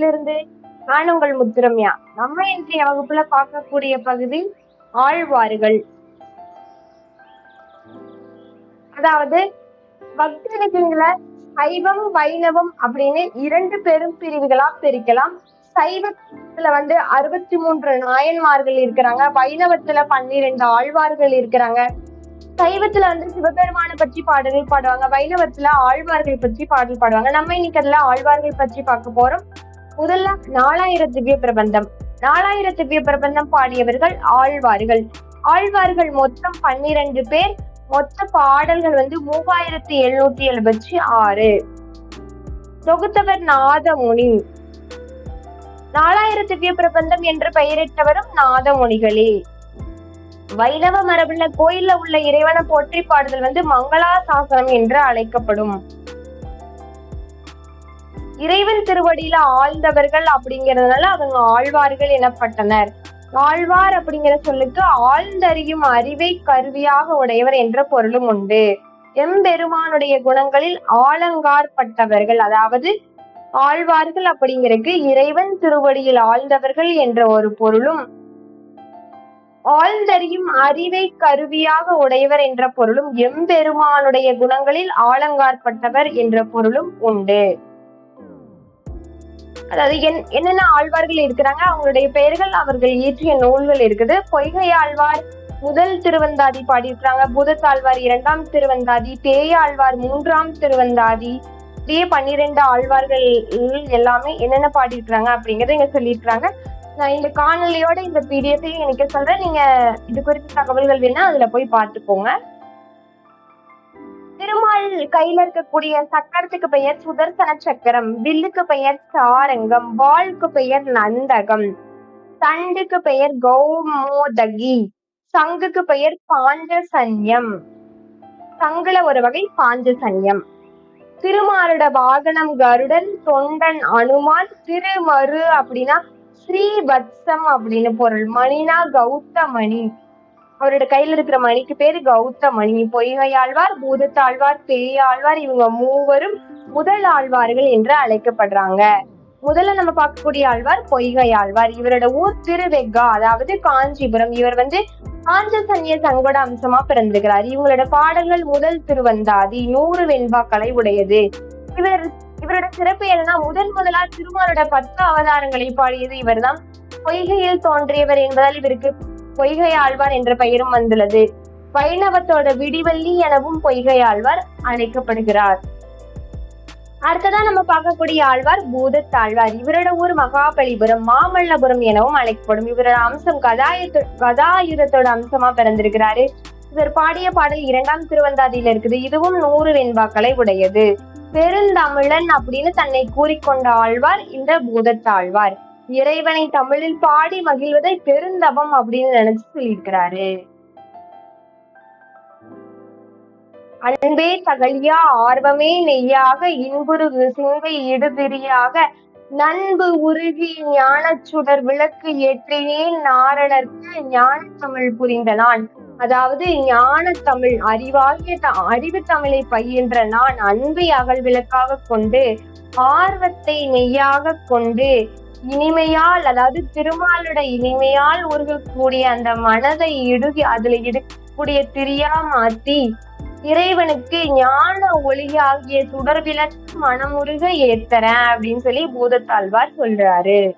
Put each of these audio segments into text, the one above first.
பாடலிலிருந்து நான் உங்கள் முத்துரம்யா. நம்ம இன்றைய வகுப்புல பார்க்கக்கூடிய பகுதி ஆழ்வார்கள். அதாவது பக்தி இலக்கியங்களை சைவம் வைணவம் அப்படின்னு இரண்டு பெரும் பிரிவுகளா பிரிக்கலாம். சைவத்துல வந்து அறுபத்தி மூன்று நாயன்மார்கள் இருக்கிறாங்க. வைணவத்துல பன்னிரெண்டு ஆழ்வார்கள் இருக்கிறாங்க. சைவத்துல வந்து சிவபெருமான பற்றி பாடல்கள் பாடுவாங்க. வைணவத்துல ஆழ்வார்கள் பற்றி பாடல் பாடுவாங்க. நம்ம இன்னைக்கு அதுல ஆழ்வார்கள் பற்றி பார்க்க போறோம். முதல்ல நாலாயிரம் திவ்ய பிரபந்தம். நாலாயிரம் திவ்ய பிரபந்தம் பாடியவர்கள் ஆழ்வார்கள். ஆழ்வார்கள் மொத்தம் பன்னிரண்டு பேர். மொத்த பாடல்கள் வந்து மூவாயிரத்தி எழுநூத்தி எழுபத்தி ஆறு. தொகுத்தவர் நாதமுனி. நாலாயிர திவ்ய பிரபந்தம் என்று பெயரிட்டவரும் நாதமுனிகளே. வைணவ மரபுல கோயில்ல உள்ள இறைவனை போற்றி பாடுதல் வந்து மங்களா சாசனம் என்று அழைக்கப்படும். இறைவன் திருவடியில ஆழ்ந்தவர்கள் அப்படிங்கிறதுனால அவங்க ஆழ்வார்கள் எனப்பட்டனர். ஆழ்வார் அப்படிங்கிற சொல்லுக்கு ஆழ்ந்தறியும் அறிவை கருவியாக உடையவர் என்ற பொருளும் உண்டு. எம்பெருமானுடைய குணங்களில் ஆலங்கார்பட்டவர்கள் அதாவது ஆழ்வார்கள் அப்படிங்கிறதுக்கு இறைவன் திருவடியில் ஆழ்ந்தவர்கள் என்ற ஒரு பொருளும் ஆழ்ந்தறியும் அறிவை கருவியாக உடையவர் என்ற பொருளும் எம்பெருமானுடைய குணங்களில் ஆலங்கார்பட்டவர் என்ற பொருளும் உண்டு. அதாவது என் என்னென்ன ஆழ்வார்கள் இருக்கிறாங்க அவங்களுடைய பெயர்கள் அவர்கள் இயற்றிய நூல்கள் இருக்குது. பொய்கை ஆழ்வார் முதல் திருவந்தாதி பாடியிருக்கிறாங்க. பூதத்தாழ்வார் இரண்டாம் திருவந்தாதி பேயாழ்வார் மூன்றாம் திருவந்தாதி இதே பன்னிரெண்டு ஆழ்வார்கள் எல்லாமே என்னென்ன பாடியிருக்கிறாங்க அப்படிங்கறத இங்க சொல்லியிருக்கிறாங்க. நான் இந்த காணொலியோட இந்த பிடிஎஃபையும் எனக்கு சொல்றேன். நீங்க இது குறித்த தகவல்கள் வேணா அதுல போய் பார்த்துக்கோங்க. திருமால் கையில இருக்கக்கூடிய சக்கரத்துக்கு பெயர் சுதர்சன சக்கரம் வில்லுக்கு பெயர் சாரங்கம் வாளுக்கு பெயர் நந்தகம் தண்டுக்கு பெயர் கௌமோதகி சங்குக்கு பெயர் பாஞ்சசன்யம். சங்குல ஒரு வகை பாஞ்சசன்யம். திருமாலுட வாகனம் கருடன் தொண்டன் அனுமான் திருமரு அப்படின்னா ஸ்ரீவத்சம் அப்படின்னு பொருள். மணினா கௌதமணி அவரோட கையில இருக்கிற மணிக்கு பேரு கௌதமணி. பொய்கையாழ்வார் பூதத்தாழ்வார் பேயாழ்வார் இவங்க மூவரும் முதல் ஆழ்வார்கள் என்று அழைக்கப்படுறாங்க. முதல்ல நம்ம பார்க்கக்கூடிய ஆழ்வார் பொய்கை ஆழ்வார் இவரோட ஊர் திருவெக்கா அதாவது காஞ்சிபுரம். இவர் வந்து காஞ்சசன்ய சங்கட அம்சமா பிறந்திருக்கிறார். இவங்களோட பாடல்கள் முதல் திருவந்தாதி நூறு வெண்பாக்களை உடையது. இவர் இவரோட சிறப்பு என்னன்னா முதன் முதலா திருமாலோட பத்து அவதாரங்களை பாடியது இவர்தான். பொய்கையில் தோன்றியவர் என்பதால் இவருக்கு பொய்கை ஆழ்வார் என்ற பெயரும் வந்துள்ளது. வைணவத்தோட விடிவள்ளி எனவும் பொய்கை ஆழ்வார் அழைக்கப்படுகிறார். அடுத்ததா நம்ம பார்க்கக்கூடிய ஆழ்வார் பூதத்தாழ்வார். இவரோட ஊர் மகாபலிபுரம் மாமல்லபுரம் எனவும் அழைக்கப்படும். இவரோட அம்சம் கதாயுத கதாயுதத்தோட அம்சமா பிறந்திருக்கிறாரு. இவர் பாடிய பாடல் இரண்டாம் திருவந்தாதியில இருக்குது. இதுவும் நூறு வெண்பாக்களை உடையது. பெருந்தமிழன் அப்படின்னு தன்னை கூறிக்கொண்ட ஆழ்வார் இந்த பூதத்தாழ்வார். இறைவனை தமிழில் பாடி மகிழ்வதை பெருந்தவம் அப்படின்னு நினைச்சு சொல்லியிருக்கிறாரு. அன்பே தகழியா ஆர்வமே நெய்யாக இன்புருகு சிந்தை இடுதிரியாக நண்பு உருகி ஞானச் சுடர் விளக்கு ஏற்றினேன் நாரணர்க்கு ஞான தமிழ் புரிந்த நான். அதாவது ஞான தமிழ் அறிவாகிய அறிவு தமிழை பயின்ற நான் அன்பை அகல் விளக்காக கொண்டு ஆர்வத்தை நெய்யாக கொண்டு இனிமையால் அதாவது திருமாலோட இனிமையால் உருகக்கூடிய அந்த மனதை இடுகி அதுல இடுக்கக்கூடிய திரியா மாத்தி இறைவனுக்கு ஞான ஒளியாகிய சுடர் விளக்கு மனமுருக ஏத்தறேன் அப்படின்னு சொல்லி பூதத்தாழ்வார் சொல்றாரு.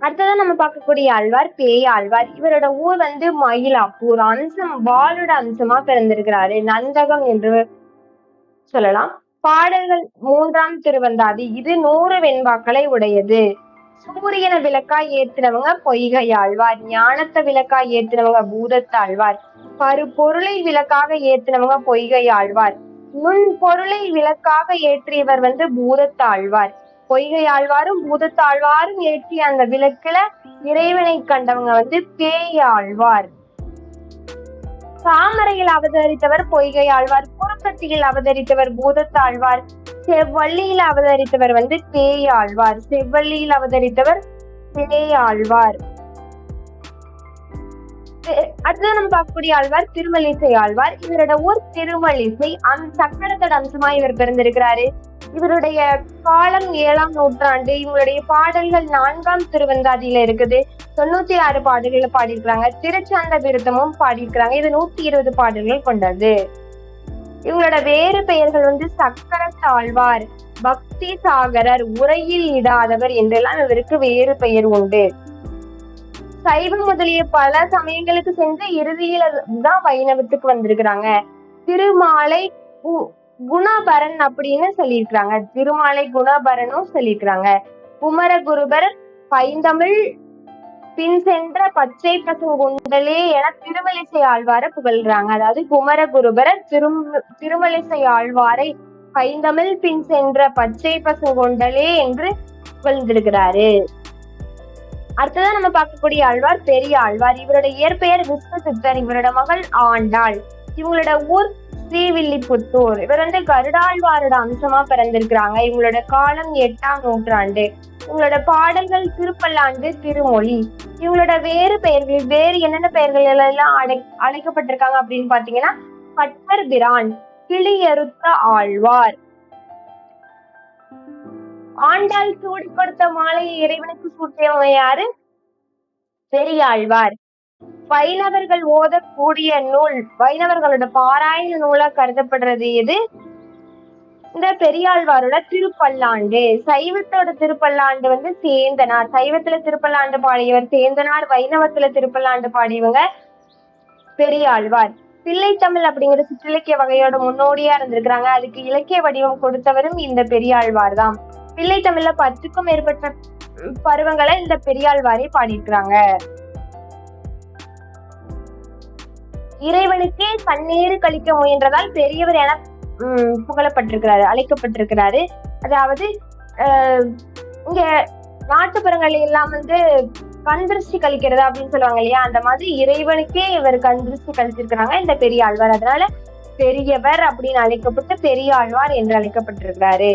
அடுத்ததான் நம்ம பார்க்கக்கூடிய ஆழ்வார் பேய் ஆழ்வார் இவரோட ஊர் வந்து மயிலாப்பூர் அம்சம் வாளோட அம்சமா பிறந்திருக்கிறாரு நந்தகம் என்று சொல்லலாம். பாடல்கள் மூன்றாம் திருவந்தாதி. இது நூறு வெண்பாக்களை உடையது. சூரியனை விளக்காய் ஏத்தினவங்க பொய்கை ஆழ்வார். ஞானத்தை விளக்காய் ஏத்தினவங்க பூதத்தாழ்வார். பரு பொருளை விளக்காக ஏத்தினவங்க பொய்கை ஆழ்வார். நுண் பொருளை விளக்காக ஏற்றியவர் வந்து பூதத்தாழ்வார். பொய்கை ஆழ்வாரும் பூதத்தாழ்வாரும் ஏற்றிய அந்த விளக்குல இறைவனை கண்டவங்க வந்து பேயாழ்வார் தாமரையில் அவதரித்தவர் பொய்கை ஆழ்வார் குறுக்கத்தியில் அவதரித்தவர் பூதத்தாழ்வார் செவ்வள்ளியில் அவதரித்தவர் வந்து பேயாழ்வார் செவ்வள்ளியில் அவதரித்தவர் பேய் ஆழ்வார். அடுத்தது நம்ம பார்க்கக்கூடிய ஆழ்வார் திருமலிசை ஆழ்வார். இவரோட ஊர் திருமலிசை அந்த சக்கரத்தோட அம்சமா இவர் பிறந்திருக்கிறாரு. இவருடைய காலம் ஏழாம் நூற்றாண்டு இவருடைய பாடல்கள் நான்காம் திருவந்தாதியில இருக்குது. தொண்ணூத்தி ஆறு பாடல்களை பாடியிருக்கிறாங்க. திருச்சந்த விருத்தமும் பாடியிருக்கிறாங்க. இது நூத்தி இருபது பாடல்கள் கொண்டது. இவங்களோட வேறு பெயர்கள் வந்து சக்கர தாழ்வார் பக்தி சாகரர் உரையில் இடாதவர் என்றெல்லாம் இவருக்கு வேறு பெயர் உண்டு. சைவம் முதலிய பல சமயங்களுக்கு சென்று இறுதியில தான் வைணவத்துக்கு வந்திருக்கிறாங்க. திருமாலை குணபரன் அப்படின்னு சொல்லியிருக்கிறாங்க. திருமாலை குணபரனும் சொல்லியிருக்கிறாங்க. குமரகுருபர் பைந்தமிழ் பின் சென்ற பச்சை பசங்குண்டலே என திருமலிசை ஆழ்வார புகழ்றாங்க அதாவது குமரகுருபர் திரும் திருமலிசை ஆழ்வாரை பைந்தமிழ் பின் சென்ற பச்சை பசங்குண்டலே என்று புகழ்ந்திருக்கிறாரு. அடுத்ததான் நம்ம பார்க்கக்கூடிய ஆழ்வார் பெரிய ஆழ்வார். இவரோட இயற்பெயர் விஸ்வசித்தர். இவரோட மகள் ஆண்டாள். இவங்களோட ஊர் ஸ்ரீவில்லிபுத்தூர். இவர் வந்து கருடாழ்வாரோட அம்சமா பிறந்திருக்கிறாங்க. இவங்களோட காலம் எட்டாம் நூற்றாண்டு. இவங்களோட பாடல்கள் திருப்பல்லாண்டு திருமொழி. இவங்களோட வேறு பெயர்கள் வேறு என்னென்ன பெயர்கள் எல்லாம் அடை அழைக்கப்பட்டிருக்காங்க அப்படின்னு பாத்தீங்கன்னா பட்டர் பிரான் கிளியறுத்த ஆழ்வார். ஆண்டாள் சூடு கொடுத்த மாலையை இறைவனுக்கு சூட்டியவன் யாரு? பெரியாழ்வார். வைணவர்கள் ஓதக்கூடிய நூல் வைணவர்களோட பாராயண நூலா கருதப்படுறது எது? இந்த பெரியாழ்வாரோட திருப்பல்லாண்டு. சைவத்தோட திருப்பல்லாண்டு வந்து சேந்தனார். சைவத்துல திருப்பல்லாண்டு பாடியவர் சேந்தனார் வைணவத்துல திருப்பல்லாண்டு பாடியவங்க பெரியாழ்வார். பிள்ளைத்தமிழ் அப்படிங்கிற சிற்றிலக்கிய வகையோட முன்னோடியா இருந்திருக்கிறாங்க. அதுக்கு இலக்கிய வடிவம் கொடுத்தவரும் இந்த பெரியாழ்வார் தான். பிள்ளைத்தமிழ்ல பத்துக்கும் மேற்பட்ட பருவங்களை இந்த பெரியாழ்வாரே பாடியிருக்கிறாங்க. இறைவனுக்கே கண்ணீர் கழிக்க முயன்றதால் பெரியவர் என உம் புகழப்பட்டிருக்கிறாரு அழைக்கப்பட்டிருக்கிறாரு. அதாவது இங்க நாட்டுப்புறங்கள் எல்லாம் வந்து கண்திருஷ்டி கழிக்கிறது அப்படின்னு சொல்லுவாங்க இல்லையா? அந்த மாதிரி இறைவனுக்கே இவர் கண்திருஷ்டி கழிச்சிருக்கிறாங்க இந்த பெரிய ஆழ்வார். அதனால பெரியவர் அப்படின்னு அழைக்கப்பட்டு பெரிய ஆழ்வார் என்று அழைக்கப்பட்டிருக்கிறாரு.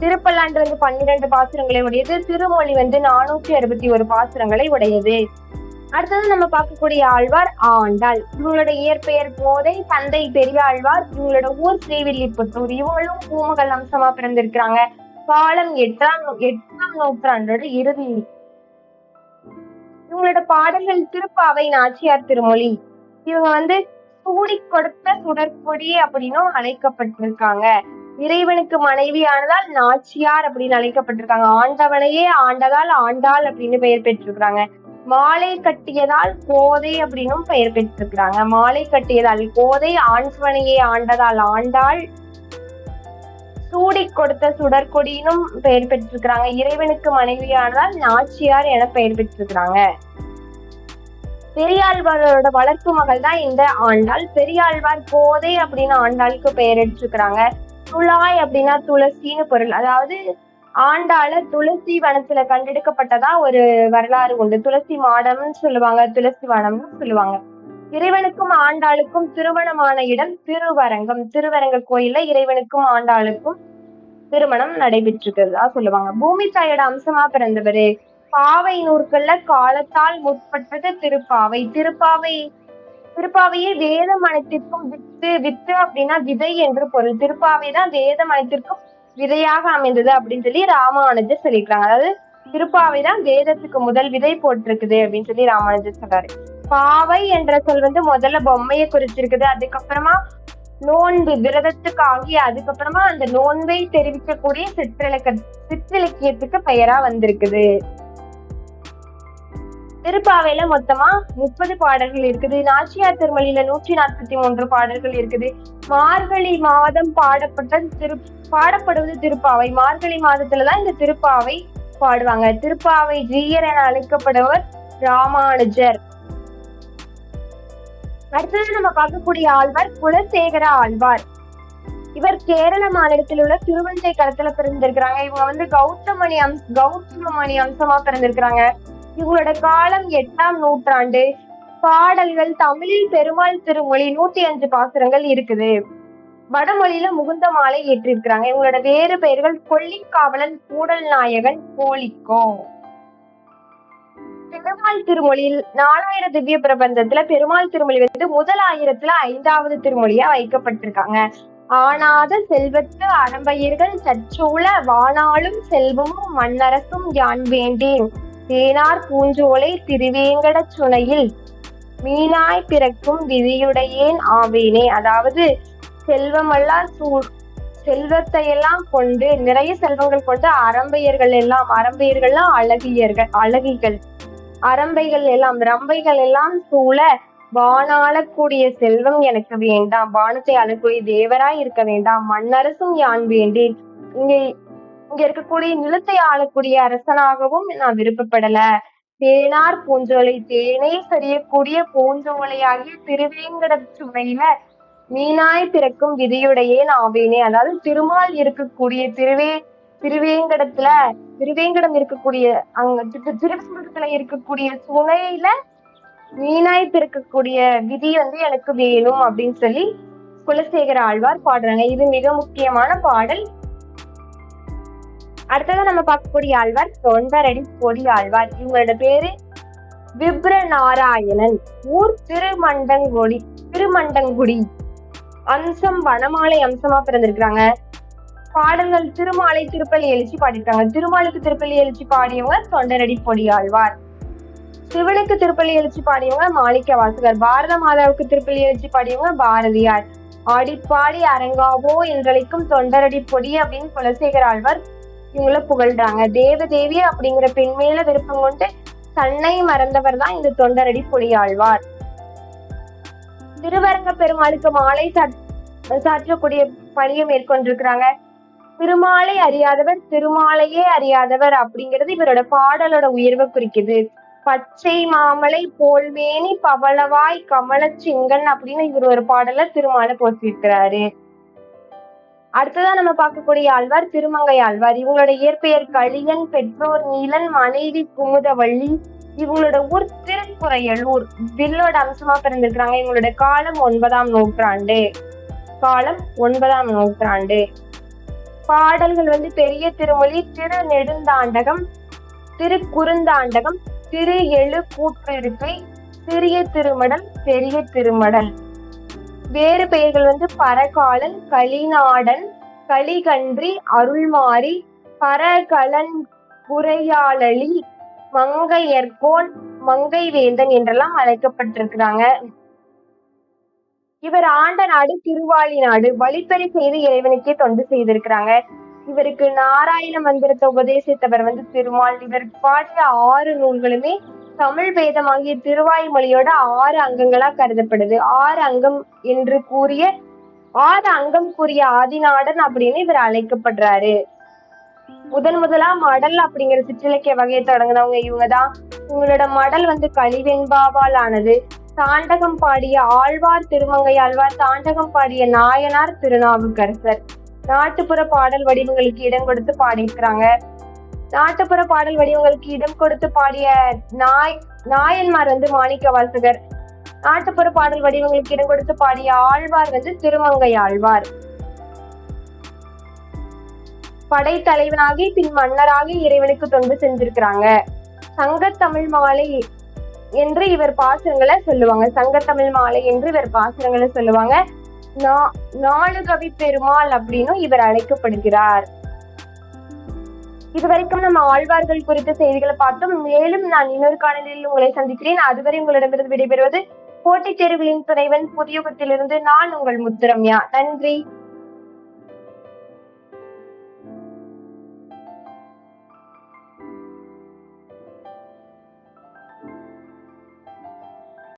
திருப்பல்லாண்டு வந்து பன்னிரண்டு பாசுரங்களை உடையது. திருமொழி வந்து நானூற்றி அறுபத்தி ஒரு பாசுரங்களை உடையது. அடுத்தது நம்ம பார்க்கக்கூடிய ஆழ்வார் ஆண்டாள். இவங்களோட இயற்பெயர் போதை தந்தை பெரிய ஆழ்வார் இவங்களோட ஊர் ஸ்ரீவில்லிபுத்தூர். இவங்களும் பூமகள் அம்சமா பிறந்திருக்கிறாங்க. காலம் எட்டாம் எட்டாம் நூற்றாண்டோட இறுதி. இவங்களோட பாடல்கள் திருப்பாவை நாச்சியார் திருமொழி. இவங்க வந்து சூடி கொடுத்த சுடற்கொடி அப்படின்னும் அழைக்கப்பட்டிருக்காங்க. இறைவனுக்கு மனைவியானதால் நாச்சியார் அப்படின்னு அழைக்கப்பட்டிருக்காங்க. ஆண்டவனையே ஆண்டதால் ஆண்டாள் அப்படின்னு பெயர் பெற்றிருக்கிறாங்க. மாலை கட்டியதால் கோதை அப்படின்னும் பெயர் பெற்றிருக்கிறாங்க. மாலை கட்டியதால் கோதை ஆண்வனையே ஆண்டதால் ஆண்டாள். சூடி கொடுத்த சுடற்கொடியினும் பெயர் பெற்றிருக்கிறாங்க. இறைவனுக்கு மனைவியானதால் நாச்சியார் என பெயர் பெற்றிருக்கிறாங்க. பெரியாழ்வாரோட வளர்ப்பு மகள் தான் இந்த ஆண்டாள். பெரியாழ்வார் கோதை அப்படின்னு ஆண்டாளுக்கு பெயர் எடுத்திருக்கிறாங்க. துளாய் அப்படின்னா துளசின்னு பொருள். அதாவது ஆண்டாள துளசி வனத்துல கண்டெடுக்கப்பட்டதா ஒரு வரலாறு உண்டு. துளசி மாடம்னு சொல்லுவாங்க துளசி வனம்னு சொல்லுவாங்க. இறைவனுக்கும் ஆண்டாளுக்கும் திருமணமான இடம் திருவரங்கம். திருவரங்க கோயில இறைவனுக்கும் ஆண்டாளுக்கும் திருமணம் நடைபெற்றிருக்கிறதா சொல்லுவாங்க. பூமி தாயோட அம்சமா பிறந்தவரு. பாவை நூற்கள்ல காலத்தால் முற்பட்டது திருப்பாவை. திருப்பாவை திருப்பாவையே வேதம் அனைத்திற்கும் வித்து வித்து அப்படின்னா விதை என்று பொருள். திருப்பாவை தான் வேதம் அனைத்திற்கும் விதையாக அமைந்தது அப்படின்னு சொல்லி ராமானுஜர் சொல்லியிருக்காங்க அதாவது திருப்பாவை தான் வேதத்துக்கு முதல் விதை போட்டிருக்குது அப்படின்னு சொல்லி ராமானுஜர் சொல்றாரு. பாவை என்ற சொல் வந்து முதல்ல பொம்மையை குறிச்சிருக்குது. அதுக்கப்புறமா நோன்பு விரதத்துக்கு ஆகி அதுக்கப்புறமா அந்த நோன்பை தெரிவிக்கக்கூடிய சிற்றிலக்க சிற்றிலக்கியத்துக்கு பெயரா வந்திருக்குது. திருப்பாவையில மொத்தமா முப்பது பாடல்கள் இருக்குது. நாச்சியார் திருமலையில நூற்றி நாற்பத்தி மூன்று பாடல்கள் இருக்குது. மார்கழி மாதம் பாடப்பட்ட திரு பாடப்படுவது திருப்பாவை. மார்கழி மாதத்துலதான் இந்த திருப்பாவை பாடுவாங்க. திருப்பாவை ஜீயர் என அழைக்கப்படுவர் ராமானுஜர். அடுத்தது நம்ம பார்க்கக்கூடிய ஆழ்வார் குலசேகர ஆழ்வார். இவர் கேரள மாநிலத்தில் உள்ள திருவஞ்சை களத்துல பிறந்திருக்கிறாங்க. இவங்க வந்து கௌதமணி அம்ச கௌதமணி அம்சமா பிறந்திருக்கிறாங்க. இவங்களோட காலம் எட்டாம் நூற்றாண்டு. பாடல்கள் தமிழில் பெருமாள் திருமொழி நூத்தி அஞ்சு பாசுரங்கள் இருக்குது. வடமொழியில முகுந்த மாலை ஏற்றிருக்கிறாங்க. இவங்களோட வேறு பெயர்கள் கொல்லிக்காவலன் கூடல் நாயகன் கோழிக்கோ. பெருமாள் திருமொழியில் நாலாயிரம் திவ்ய பிரபந்தத்துல பெருமாள் திருமொழி வந்து முதல் ஆயிரத்துல ஐந்தாவது திருமொழியா வைக்கப்பட்டிருக்காங்க. ஆனாத செல்வத்து அறம்பயிர்கள் சச்சூழ வானாளும் செல்வமும் மண்ணரசும் யான் வேண்டேன். தேனார் பூஞ்சோலை திருவேங்கட சுனையில். மீனாய் பிறக்கும் விதியுடையேன் ஆவேனே. அதாவது செல்வமெல்லாம் சூ செல்வத்தை எல்லாம் கொண்டு நிறைய செல்வங்கள் கொண்டு அரம்பையர்கள் எல்லாம் அரம்பையர்கள்லாம் அழகியர்கள் அழகிகள். அரம்பைகள் எல்லாம் ரம்பைகள் எல்லாம் சூழ வானாளக்கூடிய செல்வம் எனக்கு வேண்டாம். வானத்தை அழக்கூடிய தேவராய் இருக்க வேண்டாம். மண்ணரசும் யான் வேண்டேன். இங்கே இங்க இருக்கக்கூடிய நிலத்தை ஆளக்கூடிய அரசனாகவும் நான் விருப்பப்படல. தேனார் பூஞ்சோலை தேனை சரியக்கூடிய பூஞ்சோலையாகிய திருவேங்கட சுவையில மீனாய் பிறக்கும் விதியுடையேன் ஆவேனே. அதாவது திருமால் இருக்கக்கூடிய திருவே திருவேங்கடத்துல திருவேங்கடம் இருக்கக்கூடிய அங்க திரு- இருக்கக்கூடிய சுனையில மீனாய் பிறக்கக்கூடிய விதி வந்து எனக்கு வேணும் அப்படின்னு சொல்லி குலசேகர ஆழ்வார் பாடுறாங்க. இது மிக முக்கியமான பாடல். அடுத்ததா நம்ம பார்க்கக்கூடிய ஆழ்வார் தொண்டரடி பொடி ஆழ்வார். இவங்களோட பேரு விப்ர நாராயணன் ஊர் திருமண்டங்குடி திருமண்டங்குடி. அம்சம் வனமாலை அம்சமா பிறந்திருக்கிறாங்க. பாடல்கள் திருமாலை திருப்பலி எழுச்சி பாடிருக்காங்க திருமாலுக்கு திருப்பலி எழுச்சி பாடியவங்க தொண்டரடி பொடி ஆழ்வார். சிவனுக்கு திருப்பலி எழுச்சி பாடியவங்க மாளிக்க வாசகர். பாரத மாதாவுக்கு திருப்பலி எழுச்சி பாடியவங்க பாரதியார். ஆடிப்பாடி அரங்காவோ என்றழைக்கும் தொண்டரடி பொடி அப்படின்னு குலசேகர் ஆழ்வார் இவங்கள புகழ்றாங்க. தேவதேவி அப்படிங்கிற பெண் மேல விருப்பம் கொண்டு தன்னை மறந்தவர் தான் இந்த தொண்டரடி பொடி திருவரங்க பெருமாளுக்கு மாலை சாற்றக்கூடிய பணியை மேற்கொண்டிருக்கிறாங்க. திருமாலை அறியாதவர் திருமாலையே அறியாதவர் அப்படிங்கிறது இவரோட பாடலோட உயர்வை குறிக்குது. பச்சை மாமலை போல்மேனி பவளவாய் கமல சிங்கன் அப்படின்னு இவர் ஒரு பாடல திருமாலை போட்டிருக்கிறாரு அடுத்ததா நம்ம பார்க்கக்கூடிய ஆழ்வார் திருமங்கை ஆழ்வார். இவங்களோட இயற்பெயர் களியன் பெற்றோர் நீலன் மனைவி குமுதவள்ளி இவங்களோட ஊர் திருக்குறையலூர். வில்லோட அம்சமா பிறந்திருக்கிறாங்க. இவங்களோட காலம் ஒன்பதாம் நூற்றாண்டு. காலம் ஒன்பதாம் நூற்றாண்டு. பாடல்கள் வந்து பெரிய திருமொழி திரு நெடுந்தாண்டகம் திரு குறுந்தாண்டகம் திரு எழு கூற்றிருப்பை சிறிய திருமடல் பெரிய திருமடல். வேறு பெயர்கள் வந்து பரகாலன் கலிநாடன் கலிகன்றி அருள்மாரி பரகலன் குறையாளி மங்கையர்கோன் மங்கை வேந்தன் என்றெல்லாம் அழைக்கப்பட்டிருக்கிறாங்க. இவர் ஆண்ட நாடு திருவாலி நாடு வழிப்பறி செய்து இறைவனுக்கே தொண்டு செய்திருக்கிறாங்க. இவருக்கு நாராயண மந்திரத்தை உபதேசித்தவர் வந்து திருமால். இவர் பாடிய ஆறு நூல்களுமே தமிழ் வேதமாகிய திருவாய்மொழியோட ஆறு அங்கங்களா கருதப்படுது. ஆறு அங்கம் என்று கூறிய ஆறு அங்கம் கூறிய ஆதிநாடன் அப்படின்னு இவர் அழைக்கப்படுறாரு. முதன் முதலா மடல் அப்படிங்கிற சிற்றிலக்கிய வகையை தொடங்கினவங்க இவங்கதான். உங்களோட மடல் வந்து கலிவெண்பாவால் ஆனது. தாண்டகம் பாடிய ஆழ்வார் திருமங்கை ஆழ்வார் தாண்டகம் பாடிய நாயனார் திருநாவுக்கரசர். நாட்டுப்புற பாடல் வடிவங்களுக்கு இடம் கொடுத்து பாடியிருக்கிறாங்க. நாட்டுப்புற பாடல் வடிவங்களுக்கு இடம் கொடுத்து பாடிய நாய் நாயன்மார் வந்து மாணிக்க வாசகர். நாட்டுப்புற பாடல் வடிவங்களுக்கு இடம் கொடுத்து பாடிய ஆழ்வார் வந்து திருமங்கை ஆழ்வார். படைத்தலைவனாகி பின் மன்னராகி இறைவனுக்கு தொண்டு செஞ்சிருக்கிறாங்க. சங்கத்தமிழ் மாலை என்று இவர் பாசுரங்களை சொல்லுவாங்க. சங்கத்தமிழ் மாலை என்று இவர் பாசுரங்களை சொல்லுவாங்க. நா- நாலு கவி பெருமாள் அப்படின்னும் இவர் அழைக்கப்படுகிறார். இதுவரைக்கும் நம்ம ஆழ்வார்கள் குறித்த செய்திகளை பார்த்தோம் மேலும் நான் இன்னொரு காணொலியில் உங்களை சந்திக்கிறேன். அதுவரை உங்களிடமிருந்து விடைபெறுவது போட்டித் தேர்வுகளின் துணைவன் புதியுகத்திலிருந்து நான் உங்கள் முத்துரம்யா. நன்றி.